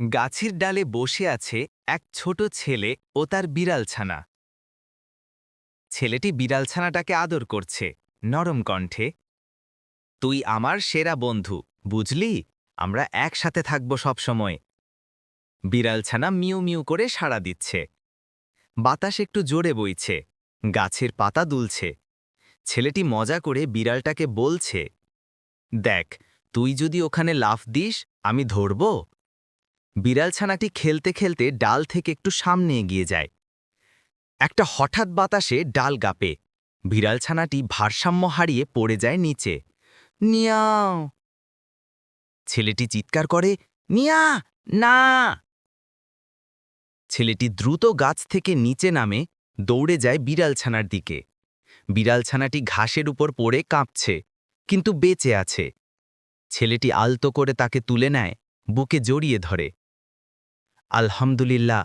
গাছের ডালে বসে আছে এক ছোট ছেলে ও তার বিড়াল ছানা ছেলেটি বিড়াল ছানাটাকে আদর করছে, নরম কণ্ঠে। তুই আমার সেরা বন্ধু, বুঝলি? আমরা একসাথে থাকব সবসময়। বিড়াল ছানা মিউ মিউ করে সাড়া দিচ্ছে। বাতাস একটু জোরে বইছে, গাছের পাতা দুলছে। ছেলেটি মজা করে বিড়ালটাকে বলছে, দেখ, তুই যদি ওখানে লাফ দিস, আমি ধরব? বিড়াল ছানাটি খেলতে খেলতে ডাল থেকে একটু সামনে এগিয়ে যায়। একটা হঠাৎ বাতাসে ডাল গাপে। বিড়াল ছানাটি ভারসাম্য হারিয়ে পড়ে যায় নিচে। নিয়াও! ছেলেটি চিৎকার করে, নিয়া, না! ছেলেটি দ্রুত গাছ থেকে নিচে নামে, দৌড়ে যায় বিড়াল ছানার দিকে। বিড়াল ছানাটি ঘাসের উপর পড়ে কাঁপছে, কিন্তু বেঁচে আছে। ছেলেটি আলতো করে তাকে তুলে নেয়, বুকে জড়িয়ে ধরে। আলহামদুলিল্লাহ